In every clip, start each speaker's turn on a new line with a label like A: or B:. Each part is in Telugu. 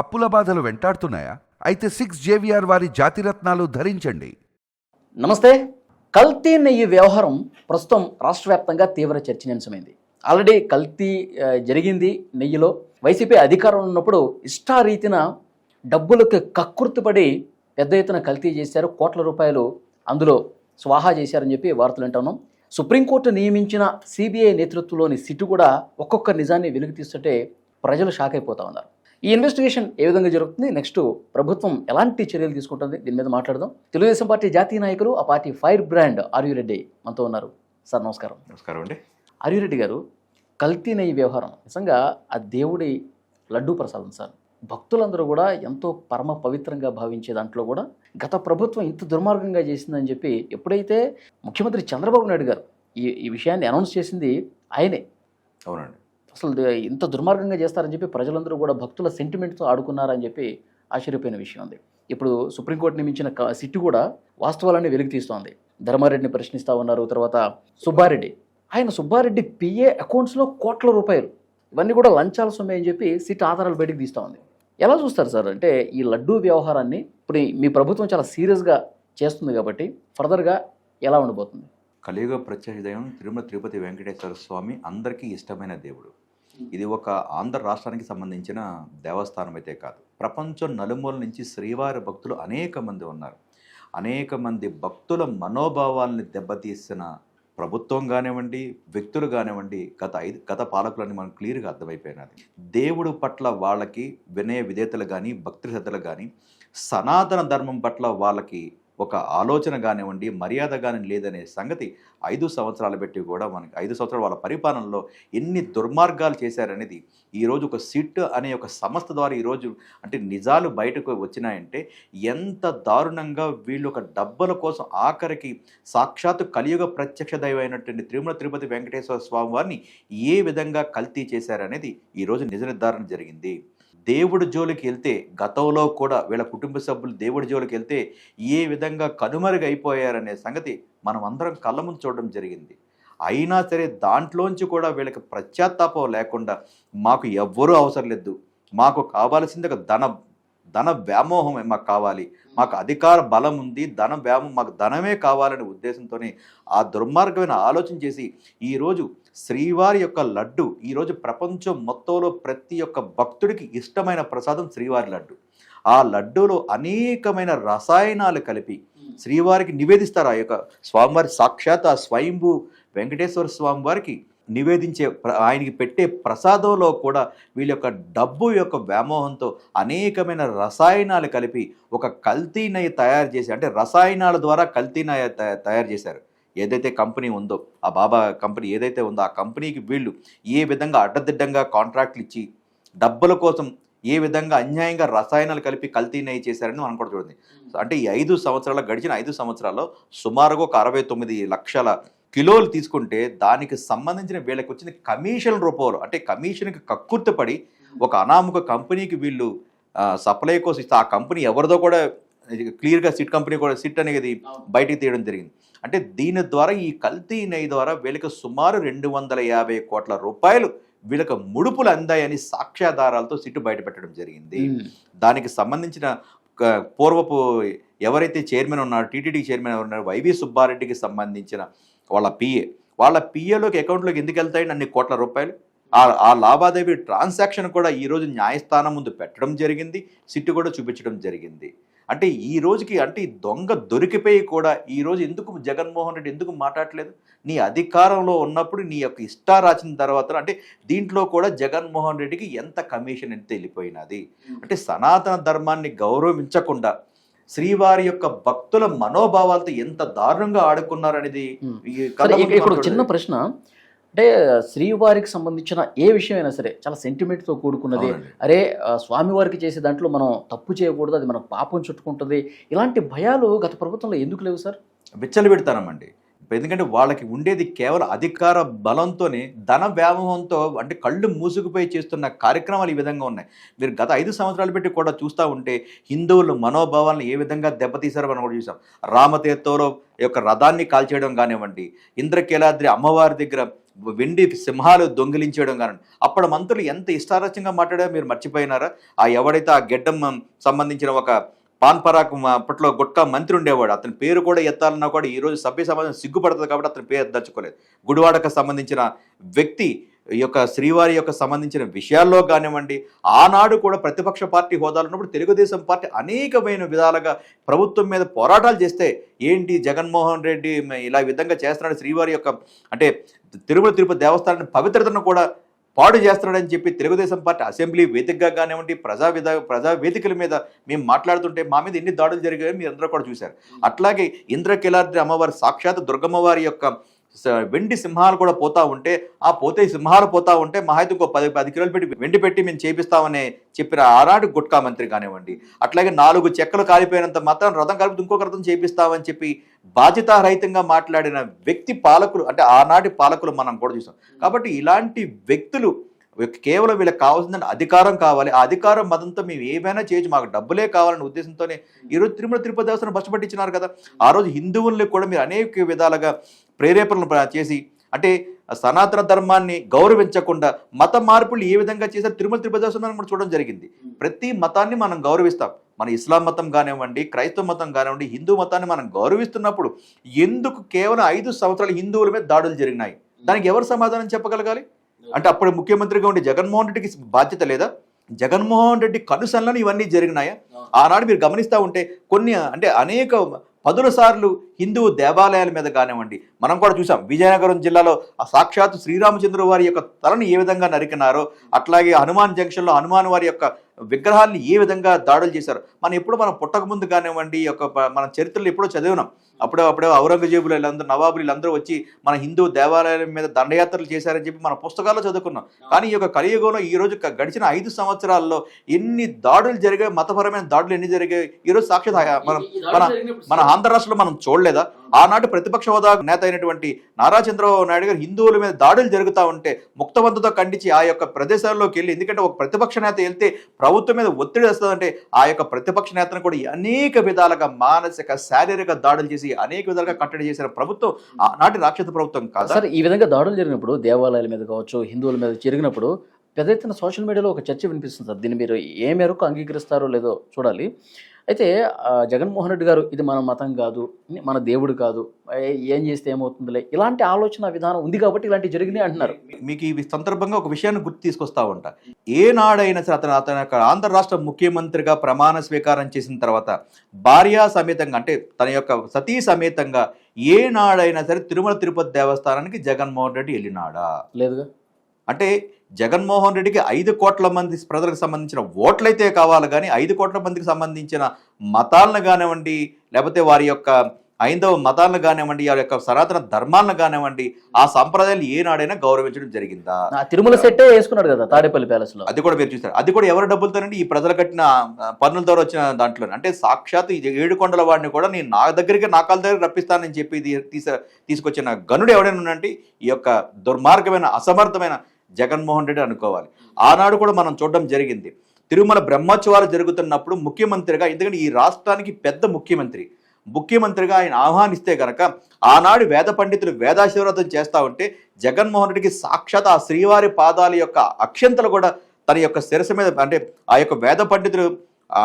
A: అప్పుల బాధలు వెంటాడుతున్నాయా? అయితే సిక్స్ జేవిఆర్ వారి జాతిరత్నాలు ధరించండి.
B: నమస్తే. కల్తీ నెయ్యి వ్యవహారం ప్రస్తుతం రాష్ట్ర వ్యాప్తంగా తీవ్ర చర్చనీయాంశమైంది. ఆల్రెడీ కల్తీ జరిగింది నెయ్యిలో. వైసీపీ అధికారంలో ఉన్నప్పుడు ఇష్టారీతిన డబ్బులకు కక్కుర్తిపడి పెద్ద ఎత్తున కల్తీ చేశారు. కోట్ల రూపాయలు అందులో స్వాహా చేశారని చెప్పి వార్తలు వింటున్నాం సుప్రీంకోర్టు నియమించిన సిబిఐ నేతృత్వంలోని సిట్టు కూడా ఒక్కొక్క నిజాన్ని వెలుగు తీస్తుంటే ప్రజలు షాక్ అయిపోతా ఉన్నారు. ఈ ఇన్వెస్టిగేషన్ ఏ విధంగా జరుగుతుంది? నెక్స్ట్ ప్రభుత్వం ఎలాంటి చర్యలు తీసుకుంటుంది? దీని మీద మాట్లాడదాం. తెలుగుదేశం పార్టీ జాతీయ నాయకులు ఆ పార్టీ ఫైర్ బ్రాండ్ ఆర్యు రెడ్డి మనతో ఉన్నారు. సార్ నమస్కారం.
C: నమస్కారం అండి.
B: ఆర్యు రెడ్డి గారు కల్తీ నెయ్యి వ్యవహారం. నిజంగా ఆ దేవుడి లడ్డూ ప్రసాదం సార్. భక్తులందరూ కూడా ఎంతో పరమ పవిత్రంగా భావించే దాంట్లో కూడా గత ప్రభుత్వం ఇంత దుర్మార్గంగా చేసిందని చెప్పి ఎప్పుడైతే ముఖ్యమంత్రి చంద్రబాబు నాయుడు గారు ఈ ఈ విషయాన్ని అనౌన్స్ చేసింది ఆయనే.
C: అవునండి.
B: అసలు ఇంత దుర్మార్గంగా చేస్తారని చెప్పి ప్రజలందరూ కూడా భక్తుల సెంటిమెంట్తో ఆడుకున్నారని చెప్పి ఆశ్చర్యపోయిన విషయం ఉంది ఇప్పుడు సుప్రీంకోర్టు నియమించిన సిట్టు కూడా వాస్తవాలన్నీ వెలికి తీస్తోంది. ధర్మారెడ్డిని ప్రశ్నిస్తూ ఉన్నారు తర్వాత సుబ్బారెడ్డి. ఆయన సుబ్బారెడ్డి పిఏ అకౌంట్స్లో కోట్ల రూపాయలు. ఇవన్నీ కూడా లంచాల సొమ్మే అని చెప్పి సిట్ ఆధారాలు బయటకు తీస్తూ ఉంది. ఎలా చూస్తారు సార్? అంటే ఈ లడ్డూ వ్యవహారాన్ని ఇప్పుడు మీ ప్రభుత్వం చాలా సీరియస్గా చేస్తుంది కాబట్టి ఫర్దర్గా ఎలా ఉండబోతుంది?
C: కలియుగ ప్రత్యక్ష దైవం తిరుమల తిరుపతి వెంకటేశ్వర స్వామి అందరికీ ఇష్టమైన దేవుడు. ఇది ఒక ఆంధ్ర రాష్ట్రానికి సంబంధించిన దేవస్థానం అయితే కాదు. ప్రపంచం నలుమూల నుంచి శ్రీవారి భక్తులు అనేక మంది ఉన్నారు. అనేక మంది భక్తుల మనోభావాల్ని దెబ్బతీసిన ప్రభుత్వం కానివ్వండి వ్యక్తులు కానివ్వండి గత ఐదు గత పాలకులని మనం క్లియర్గా అర్థమైపోయినది దేవుడు పట్ల వాళ్ళకి వినయ విధేతలు కానీ భక్తి శ్రద్ధలు కానీ సనాతన ధర్మం పట్ల వాళ్ళకి ఒక ఆలోచన కానివ్వండి మర్యాద కానీ లేదనే సంగతి ఐదు సంవత్సరాలు పెట్టి కూడా మనకి ఐదు సంవత్సరాల వాళ్ళ పరిపాలనలో ఎన్ని దుర్మార్గాలు చేశారనేది ఈరోజు ఒక సిట్ అనే ఒక సంస్థ ద్వారా ఈరోజు అంటే నిజాలు బయటకు వచ్చినాయంటే ఎంత దారుణంగా వీళ్ళు ఒక డబ్బుల కోసం ఆఖరికి సాక్షాత్తు కలియుగ ప్రత్యక్ష దైవమైనటువంటి తిరుమల తిరుపతి వెంకటేశ్వర స్వామి వారిని ఏ విధంగా కల్తీ చేశారనేది ఈరోజు నిజ నిర్ధారణ జరిగింది. దేవుడి జోలికి వెళ్తే గతంలో కూడా వీళ్ళ కుటుంబ సభ్యులు దేవుడి జోలికి వెళ్తే ఏ విధంగా కనుమరుగైపోయారనే సంగతి మనం అందరం కళ్ళ ముందు చూడడం జరిగింది. అయినా సరే దాంట్లోంచి కూడా వీళ్ళకి ప్రత్యాత్తాపం లేకుండా మాకు ఎవ్వరూ అవసరం లేదు. మాకు కావాల్సింది ఒక ధనం. ధన వ్యామోహమే మాకు కావాలి? మాకు అధికార బలం ఉంది ధన వ్యామోహం మాకు ధనమే కావాలనే ఉద్దేశంతోనే ఆ దుర్మార్గమైన ఆలోచన చేసి ఈరోజు శ్రీవారి యొక్క లడ్డు ఈరోజు ప్రపంచం మొత్తంలో ప్రతి ఒక్క భక్తుడికి ఇష్టమైన ప్రసాదం శ్రీవారి లడ్డు. ఆ లడ్డూలో అనేకమైన రసాయనాలు కలిపి శ్రీవారికి నివేదిస్తారు ఆ యొక్క స్వామివారి సాక్షాత్ ఆ స్వయంభూ వెంకటేశ్వర స్వామివారికి నివేదించే ఆయనకి పెట్టే ప్రసాదంలో కూడా వీళ్ళ యొక్క డబ్బు యొక్క వ్యామోహంతో అనేకమైన రసాయనాలు కలిపి ఒక కల్తీ నెయ్యి తయారు చేసి అంటే రసాయనాల ద్వారా కల్తీ నెయ్యి తయా- తయారు చేశారు. ఏదైతే కంపెనీ ఉందో ఆ బాబా కంపెనీ ఏదైతే ఉందో ఆ కంపెనీకి వీళ్ళు ఏ విధంగా అడ్డదిడ్డంగా కాంట్రాక్ట్లు ఇచ్చి డబ్బుల కోసం ఏ విధంగా అన్యాయంగా రసాయనాలు కలిపి కల్తీ నెయ్యి చేశారని మనం కూడా చూడండి. అంటే ఈ ఐదు సంవత్సరాల గడిచిన ఐదు సంవత్సరాల్లో సుమారుగా ఒక అరవై తొమ్మిది లక్షల కిలోలు తీసుకుంటే దానికి సంబంధించిన వీళ్ళకి వచ్చిన కమిషన్ రూపంలో అంటే కమిషన్కి కక్కుర్తిపడి ఒక అనామక కంపెనీకి వీళ్ళు సప్లై కోసం ఇస్తే ఆ కంపెనీ ఎవరిదో కూడా క్లియర్గా సిట్ కంపెనీ కూడా సిట్ అనేది బయటికి తీయడం జరిగింది. అంటే దీని ద్వారా ఈ కల్తీ నెయ్యి ద్వారా వీళ్ళకి సుమారు రెండు వందల యాభై కోట్ల రూపాయలు వీళ్ళకి ముడుపులు అందాయని సాక్ష్యాధారాలతో సిట్టు బయటపెట్టడం జరిగింది. దానికి సంబంధించిన పూర్వపు ఎవరైతే చైర్మన్ ఉన్నారో టీటీడీ చైర్మన్ ఎవరు ఉన్నారో వైవి సుబ్బారెడ్డికి సంబంధించిన వాళ్ళ పిఏ వాళ్ళ పిఏలోకి అకౌంట్లోకి ఎందుకు వెళ్తాయి? అన్ని కోట్ల రూపాయలు. ఆ ఆ లావాదేవీ ట్రాన్సాక్షన్ కూడా ఈరోజు న్యాయస్థానం ముందు పెట్టడం జరిగింది. సిట్టు కూడా చూపించడం జరిగింది. అంటే ఈ రోజుకి అంటే ఈ దొంగ దొరికిపోయి కూడా ఈ రోజు ఎందుకు జగన్మోహన్ రెడ్డి ఎందుకు మాట్లాడలేదు? నీ అధికారంలో ఉన్నప్పుడు నీ యొక్క ఇష్టా రాసిన తర్వాత అంటే దీంట్లో కూడా జగన్మోహన్ రెడ్డికి ఎంత కమిషన్ ఎంత వెళ్ళిపోయినది? అంటే సనాతన ధర్మాన్ని గౌరవించకుండా శ్రీవారి యొక్క భక్తుల మనోభావాలతో ఎంత దారుణంగా ఆడుకున్నారనేది
B: ఇక్కడ
C: మనం
B: చిన్న ప్రశ్న. అంటే శ్రీవారికి సంబంధించిన ఏ విషయమైనా సరే చాలా సెంటిమెంట్తో కూడుకున్నది. అరే స్వామివారికి చేసే దాంట్లో మనం తప్పు చేయకూడదు అది మనకు పాపం చుట్టుకుంటుంది. ఇలాంటి భయాలు గత ప్రభుత్వంలో ఎందుకు లేవు సార్?
C: విచ్చలు పెడతానమండి ఎందుకంటే వాళ్ళకి ఉండేది కేవలం అధికార బలంతోనే ధన వ్యామోహంతో అంటే కళ్ళు మూసుకుపోయి చేస్తున్న కార్యక్రమాలు ఈ విధంగా ఉన్నాయి. మీరు గత ఐదు సంవత్సరాలు పెట్టి కూడా చూస్తూ ఉంటే హిందువుల మనోభావాలను ఏ విధంగా దెబ్బతీశారో మనం కూడా చూసాం. రామతీర్థంలో యొక్క రథాన్ని కాల్చేయడం కానివ్వండి ఇంద్రకీలాద్రి అమ్మవారి దగ్గర వెండి సింహాలు దొంగిలించడం కానీ అప్పుడు మంత్రులు ఎంత ఇష్టారచంగా మాట్లాడారో మీరు మర్చిపోయినారా? ఆ ఎవడైతే ఆ గెడ్డం సంబంధించిన ఒక పాన్ పరాక్ అప్పట్లో గుట్కా మంత్రి ఉండేవాడు. అతని పేరు కూడా ఎత్తాలన్నా కూడా ఈ రోజు సభ్య సమాజం సిగ్గుపడుతుంది కాబట్టి అతని పేరు దచ్చుకోలేదు గుడివాడకు సంబంధించిన వ్యక్తి ఈ యొక్క శ్రీవారి యొక్క సంబంధించిన విషయాల్లో కానివ్వండి ఆనాడు కూడా ప్రతిపక్ష పార్టీ హోదాలో ఉన్నప్పుడు తెలుగుదేశం పార్టీ అనేకమైన విధాలుగా ప్రభుత్వం మీద పోరాటాలు చేస్తే ఏంటి జగన్మోహన్ రెడ్డి ఇలా విధంగా చేస్తున్నాడు శ్రీవారి యొక్క అంటే తిరుమల తిరుపతి దేవస్థానం పవిత్రతను కూడా పాడు చేస్తున్నాడని చెప్పి తెలుగుదేశం పార్టీ అసెంబ్లీ వేదికగా కానివ్వండి ప్రజా విధ ప్రజా వేదికల మీద మేము మాట్లాడుతుంటే మా మీద ఎన్ని దాడులు జరిగాయో మీరు అందరూ కూడా చూశారు. అట్లాగే ఇంద్రకిలాద్రి అమ్మవారి సాక్షాత్ దుర్గమ్మవారి యొక్క వెండి సింహాలు కూడా పోతా ఉంటే ఆ పోతే సింహాలు పోతా ఉంటే మహా అయితే ఇంకో పది పది కిలోలు పెట్టి వెండి పెట్టి మేము చేపిస్తామని చెప్పిన ఆనాడు గుట్కా మంత్రి కానివ్వండి. అట్లాగే నాలుగు చెక్కలు కాలిపోయినంత మాత్రం రథం కలిపి ఇంకొక రథం చేపిస్తామని చెప్పి బాధ్యతారహితంగా మాట్లాడిన వ్యక్తి పాలకులు అంటే ఆనాటి పాలకులు మనం కూడా చూసాం. కాబట్టి ఇలాంటి వ్యక్తులు కేవలం వీళ్ళకి కావాల్సిందంటే అధికారం కావాలి. ఆ అధికారం మదంతో మేము ఏమైనా చేయొచ్చు మాకు డబ్బులే కావాలనే ఉద్దేశంతోనే ఈరోజు తిరుమల తిరుపతి దేవస్థానం బస్సు పట్టించినారు కదా. ఆ రోజు హిందువుల్ని కూడా మీరు అనేక విధాలుగా ప్రేరేపణలు ప్ర- చేసి అంటే సనాతన ధర్మాన్ని గౌరవించకుండా మత మార్పులు ఏ విధంగా చేశారు తిరుమల తిరుపతి దేవస్థానం కూడా చూడడం జరిగింది. ప్రతి మతాన్ని మనం గౌరవిస్తాం. మన ఇస్లాం మతం కానివ్వండి క్రైస్తవ మతం కానివ్వండి హిందూ మతాన్ని మనం గౌరవిస్తున్నప్పుడు ఎందుకు కేవలం ఐదు సంవత్సరాలు హిందువుల మీద దాడులు జరిగినాయి? దానికి ఎవరు సమాధానం చెప్పగలగాలి? అంటే అప్పుడు ముఖ్యమంత్రిగా ఉండే జగన్మోహన్ రెడ్డికి బాధ్యత లేదా? జగన్మోహన్ రెడ్డి కనుసనలను ఇవన్నీ జరిగినాయా? ఆనాడు మీరు గమనిస్తూ ఉంటే కొన్ని అంటే అనేక పదుల సార్లు హిందూ దేవాలయాల మీద కానివ్వండి మనం కూడా చూసాం విజయనగరం జిల్లాలో ఆ సాక్షాత్ శ్రీరామచంద్ర వారి యొక్క తలని ఏ విధంగా నరికినారో అట్లాగే హనుమాన్ జంక్షన్లో హనుమాన్ వారి యొక్క విగ్రహాన్ని ఏ విధంగా దాడులు చేశారు? మనం ఎప్పుడు మనం పుట్టక ముందు కానివ్వండి యొక్క మన చరిత్రలు ఎప్పుడో చదివినాం. అప్పుడే అప్పుడే ఔరంగజేబులు వీళ్ళందరూ నవాబులు వీళ్ళందరూ వచ్చి మన హిందూ దేవాలయాల మీద దండయాత్రలు చేశారని చెప్పి మన పుస్తకాల్లో చదువుకున్నాం. కానీ ఈ యొక్క కలియుగంలో ఈ రోజు గడిచిన ఐదు సంవత్సరాల్లో ఎన్ని దాడులు జరిగాయి మతపరమైన దాడులు ఎన్ని జరిగాయి ఈ రోజు సాక్షాత్ ఆ- మనం మన మన ఆంధ్ర రాష్ట్రంలో మనం చూడలేదా? ఆనాటి ప్రతిపక్ష హోదా నేత అయినటువంటి నారా చంద్రబాబు నాయుడు గారు హిందువుల మీద దాడులు జరుగుతూ ఉంటే ముక్తవంతుతో ఖండించి ఆ యొక్క ప్రదేశాల్లోకి వెళ్ళి ఎందుకంటే ఒక ప్రతిపక్ష నేత వెళ్తే ప్రభుత్వం మీద ఒత్తిడి వస్తుందంటే ఆ యొక్క ప్రతిపక్ష నేతను కూడా అనేక విధాలుగా మానసిక శారీరక దాడులు చేసి అనేక విధాలుగా కట్టడి చేసిన ప్రభుత్వం ఆనాటి రాక్షస ప్రభుత్వం కాదు?
B: సార్ ఈ విధంగా దాడులు జరిగినప్పుడు దేవాలయాల మీద కావచ్చు హిందువుల మీద జరిగినప్పుడు పెద్ద ఎత్తున సోషల్ మీడియాలో ఒక చర్చ వినిపిస్తుంది సార్. దీన్ని మీరు ఏ మేరకు అంగీకరిస్తారో లేదో చూడాలి. అయితే జగన్మోహన్ రెడ్డి గారు ఇది మన మతం కాదు మన దేవుడు కాదు ఏ- చేస్తే ఏమవుతుందిలే ఇలాంటి ఆలోచన విధానం ఉంది కాబట్టి ఇలాంటివి జరిగినాయి అంటున్నారు.
C: మీకు ఈ సందర్భంగా ఒక విషయాన్ని గుర్తు తీసుకొస్తా ఉంటా ఏనాడైనా సరే అతను అతని యొక్క ఆంధ్ర రాష్ట్ర ముఖ్యమంత్రిగా ప్రమాణ స్వీకారం చేసిన తర్వాత భార్యా సమేతంగా అంటే తన యొక్క సతీ సమేతంగా ఏనాడైనా సరే తిరుమల తిరుపతి దేవస్థానానికి జగన్మోహన్ రెడ్డి వెళ్ళినాడా?
B: లేదుగా.
C: అంటే జగన్మోహన్ రెడ్డికి ఐదు కోట్ల మంది ప్రజలకు సంబంధించిన ఓట్లయితే కావాలి కానీ ఐదు కోట్ల మందికి సంబంధించిన మతాలను కానివ్వండి లేకపోతే వారి యొక్క ఐదవ మతాలను కానివ్వండి వారి యొక్క సనాతన ధర్మాలను కానివ్వండి ఆ సంప్రదాయాలు ఏనాడైనా గౌరవించడం జరిగిందా?
B: తిరుమల సెట్టే వేసుకున్నాడు కదా తాడేపల్లి ప్యాలెస్లో
C: అది కూడా మీరు చూస్తారు అది కూడా ఎవరి డబ్బులతోనండి? ఈ ప్రజలు కట్టిన పన్నుల ద్వారా వచ్చిన దాంట్లో అంటే సాక్షాత్ ఈ ఏడు కొండల వాడిని కూడా నేను నా దగ్గరికి నా కాళ్ళ దగ్గర రప్పిస్తానని చెప్పి తీస తీసుకొచ్చిన గనుడు ఎవడైనా ఉన్నంటే ఈ యొక్క దుర్మార్గమైన అసమర్థమైన జగన్మోహన్ రెడ్డి అనుకోవాలి. ఆనాడు కూడా మనం చూడడం జరిగింది. తిరుమల బ్రహ్మోత్సవాలు జరుగుతున్నప్పుడు ముఖ్యమంత్రిగా ఎందుకంటే ఈ రాష్ట్రానికి పెద్ద ముఖ్యమంత్రి. ముఖ్యమంత్రిగా ఆయన ఆహ్వానిస్తే గనక ఆనాడు వేద పండితులు వేదాశీర్వాదం చేస్తా ఉంటే జగన్మోహన్ రెడ్డికి సాక్షాత్ ఆ శ్రీవారి పాదాల యొక్క అక్షంతలు కూడా తన యొక్క శిరస మీద అంటే ఆ యొక్క వేద పండితులు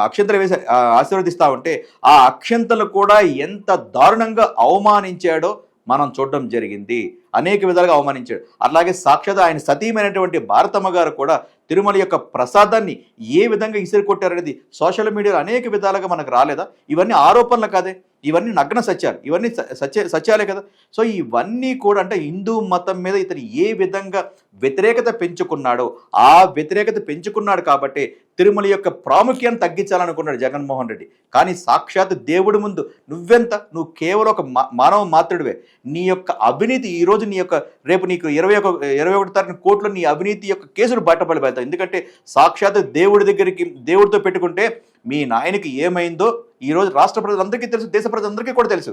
C: అక్షంతలు వేసి ఆశీర్వదిస్తూ ఆశీర్వదిస్తా ఉంటే ఆ అక్షంతలు కూడా ఎంత దారుణంగా అవమానించాడో మనం చూడడం జరిగింది. అనేక విధాలుగా అవమానించాడు. అలాగే సాక్షాత్ ఆయన సతీమైనటువంటి భారతమ్మ గారు కూడా తిరుమల యొక్క ప్రసాదాన్ని ఏ విధంగా ఇసిరికొట్టారనేది సోషల్ మీడియాలో అనేక విధాలుగా మనకు రాలేదా? ఇవన్నీ ఆరోపణలు కాదే? ఇవన్నీ నగ్న సత్యాలు. ఇవన్నీ సత్య సత్యాలే కదా. సో ఇవన్నీ కూడా అంటే హిందూ మతం మీద ఇతను ఏ విధంగా వ్యతిరేకత పెంచుకున్నాడో ఆ వ్యతిరేకత పెంచుకున్నాడు కాబట్టి తిరుమల యొక్క ప్రాముఖ్యాన్ని తగ్గించాలనుకున్నాడు జగన్మోహన్ రెడ్డి. కానీ సాక్షాత్ దేవుడి ముందు నువ్వెంత? నువ్వు కేవలం ఒక మానవ మాత్రుడివే. నీ యొక్క అవినీతి ఈ రోజు నీ యొక్క రేపు నీకు ఇరవై ఒక ఇరవై ఒకటి తారీఖు కోర్టులో నీ అవినీతి యొక్క కేసులు బయటపడిపోతాయి ఎందుకంటే సాక్షాత్ దేవుడి దగ్గరికి దేవుడితో పెట్టుకుంటే మీ నాయనకి ఏమైందో ఈ రోజు రాష్ట్ర ప్రజలందరికీ తెలుసు దేశ ప్రజలందరికీ కూడా తెలుసు.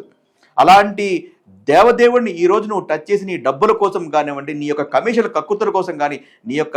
C: అలాంటి దేవదేవుడిని ఈ రోజు నువ్వు టచ్ చేసి నీ డబ్బుల కోసం కానివ్వండి నీ యొక్క కమిషన్ కక్కుతుల కోసం కానీ నీ యొక్క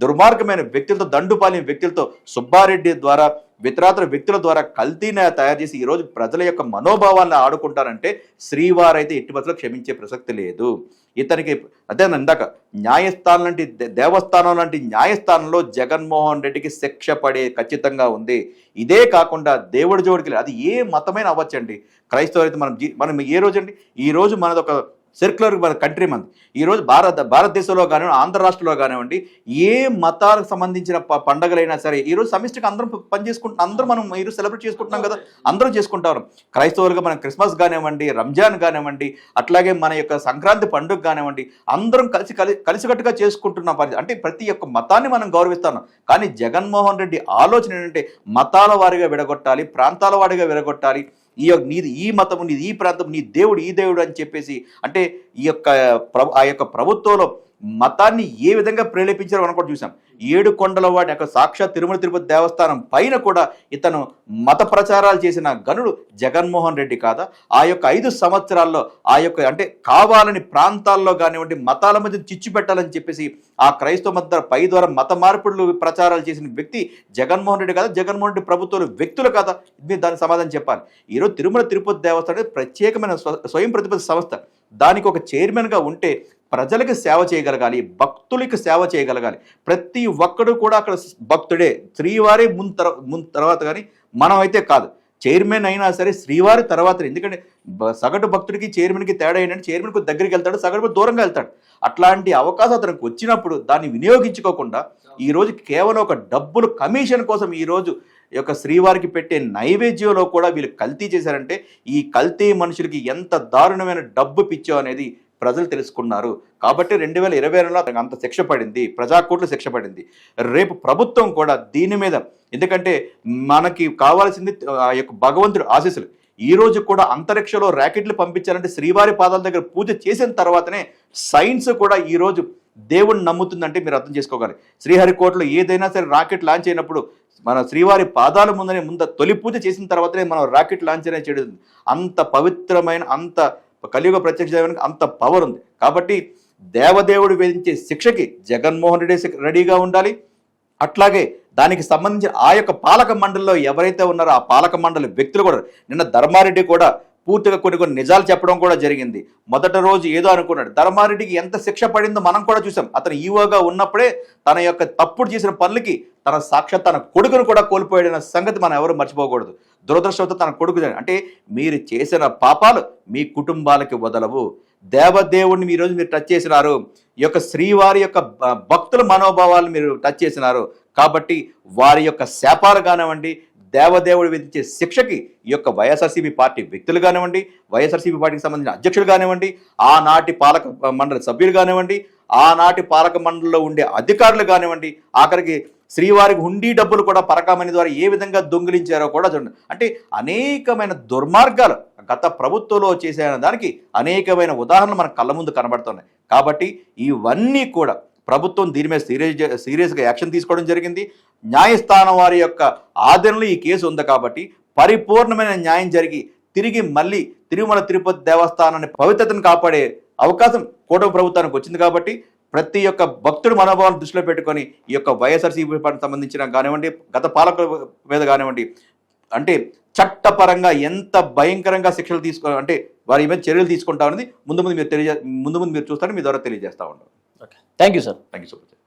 C: దుర్మార్గమైన వ్యక్తులతో దండుపాలిన వ్యక్తులతో సుబ్బారెడ్డి ద్వారా ఇతరాతర వ్యక్తుల ద్వారా కల్తీని తయారు చేసి ఈ రోజు ప్రజల యొక్క మనోభావాలను ఆడుకుంటారంటే శ్రీవారు అయితే ఎట్టి బస్సులో క్షమించే ప్రసక్తి లేదు. ఇతనికి అదే ఇందాక న్యాయస్థానం లాంటి దే- దేవస్థానం లాంటి న్యాయస్థానంలో జగన్మోహన్ రెడ్డికి శిక్ష పడే ఖచ్చితంగా ఉంది. ఇదే కాకుండా దేవుడి జోడికి అది ఏ మతమైన అవ్వచ్చండి. క్రైస్తవ అయితే మనం జీ- మనం ఏ రోజు అండి ఈ రోజు మనది ఒక సెర్క్యులర్ మన కంట్రీ మంది. ఈరోజు భారత భారతదేశంలో కానివ్వండి ఆంధ్ర రాష్ట్రంలో కానివ్వండి ఏ మతాలకు సంబంధించిన ప- పండగలైనా సరే ఈ రోజు అందరం పని చేసుకుంటున్నా. అందరం మనం ఈరోజు సెలబ్రేట్ చేసుకుంటున్నాం కదా. అందరూ చేసుకుంటాం క్రైస్తవులుగా మనం క్రిస్మస్ కానివ్వండి రంజాన్ కానివ్వండి అట్లాగే మన యొక్క సంక్రాంతి పండుగ కానివ్వండి అందరం కలిసి కలి కలిసికట్టుగా చేసుకుంటున్న పరి అంటే ప్రతి ఒక్క మతాన్ని మనం గౌరవిస్తున్నాం కానీ జగన్మోహన్ రెడ్డి ఆలోచన ఏంటంటే మతాల వారిగా విడగొట్టాలి ప్రాంతాల వారిగా విడగొట్టాలి. ఈ యొక్క నీది ఈ మతము నీది ఈ ప్రాంతం నీ దేవుడు ఈ దేవుడు అని చెప్పేసి అంటే ఈ యొక్క ప్రభు ఆ యొక్క ప్రభుత్వంలో మతాన్ని ఏ విధంగా ప్రేరేపించారో మనం కూడా చూసాం. ఏడు కొండల వాడి యొక్క సాక్షాత్ తిరుమల తిరుపతి దేవస్థానం పైన కూడా ఇతను మత ప్రచారాలు చేసిన గనుడు జగన్మోహన్ రెడ్డి కాదా? ఆ యొక్క ఐదు సంవత్సరాల్లో ఆ యొక్క అంటే కావాలని ప్రాంతాల్లో కానివ్వండి మతాల మధ్య చిచ్చు పెట్టాలని చెప్పేసి ఆ క్రైస్తవ మత పై ద్వారా మత మార్పులు ప్రచారాలు చేసిన వ్యక్తి జగన్మోహన్ రెడ్డి కాదా? జగన్మోహన్ రెడ్డి ప్రభుత్వాలు వ్యక్తులు కాదా? మీరు దాని సమాధానం చెప్పాలి. ఈరోజు తిరుమల తిరుపతి దేవస్థానం ప్రత్యేకమైన స్వ- స్వయం ప్రతిపత్తి సంస్థ. దానికి ఒక చైర్మన్గా ఉంటే ప్రజలకు సేవ చేయగలగాలి భక్తులకి సేవ చేయగలగాలి. ప్రతి ఒక్కడు కూడా అక్కడ భక్తుడే. శ్రీవారి ముందు తర్వా ముందు తర్వాత కానీ మనం అయితే కాదు. చైర్మన్ అయినా సరే శ్రీవారి తర్వాత ఎందుకంటే సగటు భక్తుడికి చైర్మన్కి తేడా ఏంటంటే చైర్మన్కి దగ్గరికి వెళ్తాడు సగటు దూరంగా వెళ్తాడు. అట్లాంటి అవకాశం అతనికి వచ్చినప్పుడు దాన్ని వినియోగించుకోకుండా ఈ రోజు కేవలం ఒక డబ్బులు కమిషన్ కోసం ఈరోజు ఈ యొక్క శ్రీవారికి పెట్టే నైవేద్యంలో కూడా వీళ్ళు కల్తీ చేశారంటే ఈ కల్తీ మనుషులకి ఎంత దారుణమైన డబ్బు పిచ్చో అనేది ప్రజలు తెలుసుకున్నారు. కాబట్టి రెండు వేల ఇరవై రెండులో అంత శిక్ష పడింది. ప్రజాకోట్లు శిక్ష పడింది. రేపు ప్రభుత్వం కూడా దీని మీద ఎందుకంటే మనకి కావాల్సింది ఆ యొక్క భగవంతుడు ఆశీస్సులు. ఈ రోజు కూడా అంతరిక్షంలో ర్యాకెట్లు పంపించాలంటే శ్రీవారి పాదాల దగ్గర పూజ చేసిన తర్వాతనే సైన్స్ కూడా ఈ రోజు దేవుణ్ణి నమ్ముతుందంటే మీరు అర్థం చేసుకోగలరు. శ్రీహరికోటలో ఏదైనా సరే రాకెట్ లాంచ్ అయినప్పుడు మన శ్రీవారి పాదాల ముందనే ముందు తొలి పూజ చేసిన తర్వాతనే మనం రాకెట్ లాంచ్ అనేది చేయడం అంత పవిత్రమైన అంత కలియుగ ప్రత్యక్ష దైవానికి అంత పవర్ ఉంది. కాబట్టి దేవదేవుడు విధించే శిక్షకి జగన్మోహన్ రెడ్డి రెడీగా ఉండాలి. అట్లాగే దానికి సంబంధించిన ఆ యొక్క పాలక మండలిలో ఎవరైతే ఉన్నారో ఆ పాలక మండలి వ్యక్తులు కూడా నిన్న ధర్మారెడ్డి కూడా పూర్తిగా కొన్ని కొన్ని నిజాలు చెప్పడం కూడా జరిగింది. మొదటి రోజు ఏదో అనుకున్నాడు. ధర్మారెడ్డికి ఎంత శిక్ష పడిందో మనం కూడా చూసాం అతను ఈవోగా ఉన్నప్పుడే తన యొక్క తప్పుడు చేసిన పనులకి తన సాక్షాత్ తన కొడుకును కూడా కోల్పోయాడన్న సంగతి మనం ఎవరు మర్చిపోకూడదు. దురదృష్టంతో తన కొడుకు అంటే మీరు చేసిన పాపాలు మీ కుటుంబాలకి వదలవు. దేవదేవుడిని మీ రోజు మీరు టచ్ చేసినారు. ఈ యొక్క శ్రీవారి యొక్క భక్తుల మనోభావాలు మీరు టచ్ చేసినారు. కాబట్టి వారి యొక్క శాపాలు కానివ్వండి దేవదేవుడు విధించే శిక్షకి ఈ యొక్క వైఎస్ఆర్సీపీ పార్టీ వ్యక్తులు కానివ్వండి వైఎస్ఆర్సీపీ పార్టీకి సంబంధించిన అధ్యక్షులు కానివ్వండి ఆనాటి పాలక మండలి సభ్యులు కానివ్వండి ఆనాటి పాలక మండలిలో ఉండే అధికారులు కానివ్వండి ఆఖరికి శ్రీవారికి హుండీ డబ్బులు కూడా పరకామణి ద్వారా ఏ విధంగా దొంగిలించారో కూడా చూడండి. అంటే అనేకమైన దుర్మార్గాలు గత ప్రభుత్వంలో చేసే దానికి అనేకమైన ఉదాహరణలు మన కళ్ళ ముందు కనబడుతున్నాయి. కాబట్టి ఇవన్నీ కూడా ప్రభుత్వం దీని మీద సీరియస్ సీరియస్గా యాక్షన్ తీసుకోవడం జరిగింది. న్యాయస్థానం వారి యొక్క ఆదరణలో ఈ కేసు ఉంది కాబట్టి పరిపూర్ణమైన న్యాయం జరిగి తిరిగి మళ్ళీ తిరుమల తిరుపతి దేవస్థానాన్ని పవిత్రతను కాపాడే అవకాశం కూటమి ప్రభుత్వానికి వచ్చింది కాబట్టి ప్రతి ఒక్క భక్తుడు మనోభావాలను దృష్టిలో పెట్టుకొని ఈ యొక్క వైఎస్ఆర్సీపీ పార్టీకి సంబంధించిన కానివ్వండి గత పాలకుల మీద కానివ్వండి అంటే చట్టపరంగా ఎంత భయంకరంగా శిక్షలు తీసుకో అంటే వారి మీద చర్యలు తీసుకుంటామనేది ముందు ముందు మీరు తెలియజే ముందు ముందు మీరు చూస్తారని మీ ద్వారా తెలియజేస్తా ఉంటాం
B: okay thank you sir
C: thank you so much